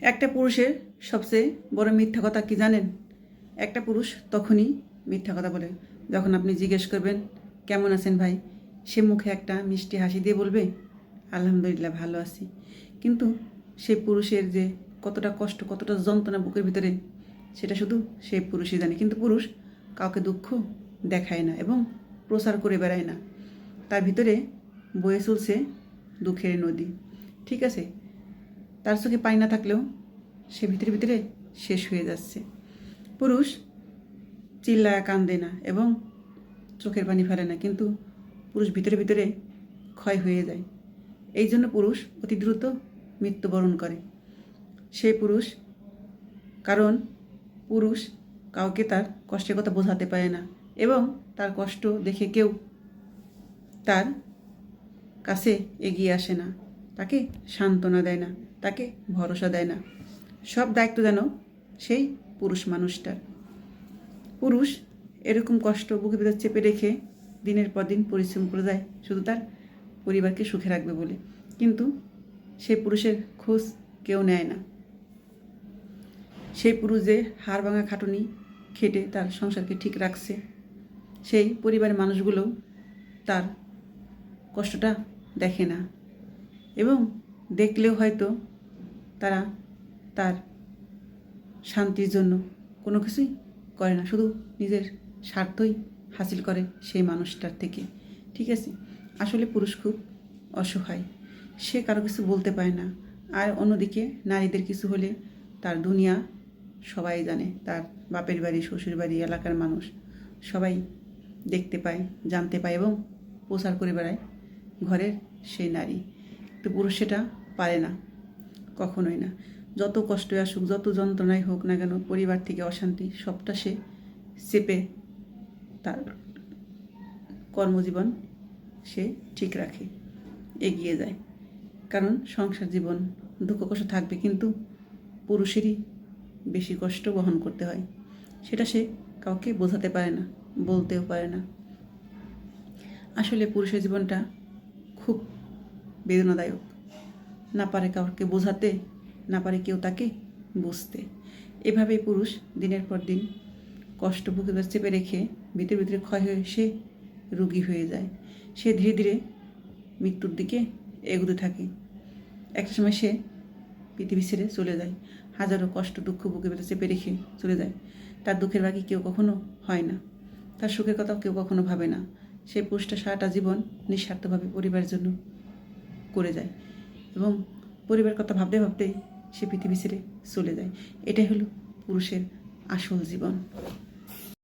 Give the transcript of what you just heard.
একটা পুরুষের সবচেয়ে বড় মিথ্যা কথা কি জানেন? একটা পুরুষ তখনই মিথ্যা কথা বলে। যখন আপনি জিজ্ঞেস করবেন, কেমন আছেন ভাই? সে মুখে একটা মিষ্টি হাসি দিয়ে বলবে, আলহামদুলিল্লাহ, ভালো আছি। কিন্তু সেই পুরুষের যে কতটা কষ্ট, কতটা যন্ত্রণা বুকের ভিতরে, সেটা শুধু সেই পুরুষই জানে। কিন্তু পুরুষ কাউকে দুঃখ দেখায় না এবং প্রচার করে বেড়ায় না। তার ভিতরে বয়ে চলছে দুঃখের নদী। ঠিক আছে? তার চোখে পাই না থাকলেও সে ভিতরে ভিতরে শেষ হয়ে যাচ্ছে। পুরুষ চিল্লায় কান্দে না এবং চোখের পানি ফেলে না, কিন্তু পুরুষ ভিতরে ভিতরে ক্ষয় হয়ে যায়। এই জন্য পুরুষ অতি দ্রুত মৃত্যুবরণ করে। সেই পুরুষ, কারণ পুরুষ কাউকে তার কষ্টের কথা বোঝাতে পারে না এবং তার কষ্ট দেখে কেউ তার কাছে এগিয়ে আসে না, তাকে সান্ত্বনা দেয় না। তাকে ভরসা দেয় না। সব দায়িত্ব যেন সেই পুরুষ মানুষটার। পুরুষ এরকম কষ্ট বুকে ভিতর চেপে রেখে দিনের পর দিন পরিশ্রম করে যায়, শুধু তার পরিবারকে সুখে রাখবে বলে। কিন্তু সেই পুরুষের খোঁজ কেউ নেয় না। সেই পুরুষ যে হাড় ভাঙা খাটুনি খেটে তার সংসারকে ঠিক রাখছে, সেই পরিবারের মানুষগুলো তার কষ্টটা দেখে না। এবং দেখলেও হয়তো তারা তার শান্তির জন্য কোনো কিছুই করে না, শুধু নিজের স্বার্থই হাসিল করে সেই মানুষটার থেকে। ঠিক আছে? আসলে পুরুষ খুব অসহায়। সে কারও কিছু বলতে পারে না। আর অন্যদিকে নারীদের কিছু হলে তার দুনিয়া সবাই জানে, তার বাপের বাড়ি, শ্বশুর বাড়ি, এলাকার মানুষ সবাই দেখতে পায়, জানতে পায় এবং প্রচার করে বেড়ায় ঘরের সেই নারী। তো পুরুষ সেটা পারে না, কখনোই না। যত কষ্ট আসুক, যত যন্ত্রণাই হোক না কেন, পরিবার থেকে অশান্তি, সবটা সে চেপে তার কর্মজীবন সে ঠিক রাখে, এগিয়ে যায়। কারণ সংসার জীবন দুঃখ কষ্ট থাকবে, কিন্তু পুরুষেরই বেশি কষ্ট বহন করতে হয়। সেটা সে কাউকে বোঝাতে পারে না, বলতেও পারে না। আসলে পুরুষের জীবনটা খুব বেদনাদায়ক না পারে কাউকে বোঝাতে, না পারে কেউ তাকে বুঝতে। এভাবেই পুরুষ দিনের পর দিন কষ্ট বুকে চেপে রেখে ভিতরে ভিতরে ক্ষয় হয়ে সে রুগী হয়ে যায়। সে ধীরে ধীরে মৃত্যুর দিকে এগোতে থাকে। একটা সময় সে পৃথিবী ছেড়ে চলে যায়। হাজারো কষ্ট, দুঃখ বুকে ভেতর চেপে রেখে চলে যায়। তার দুঃখের বাকি কেউ কখনো হয় না। তার সুখের কথাও কেউ কখনো ভাবে না। সেই পুরুষটা সারাটা জীবন নিঃস্বার্থভাবে পরিবারের জন্য করে যায় এবং পরিবার কথা ভাবতে ভাবতেই সে পৃথিবী ছেড়ে চলে যায়। এটাই হলো পুরুষের আসল জীবন।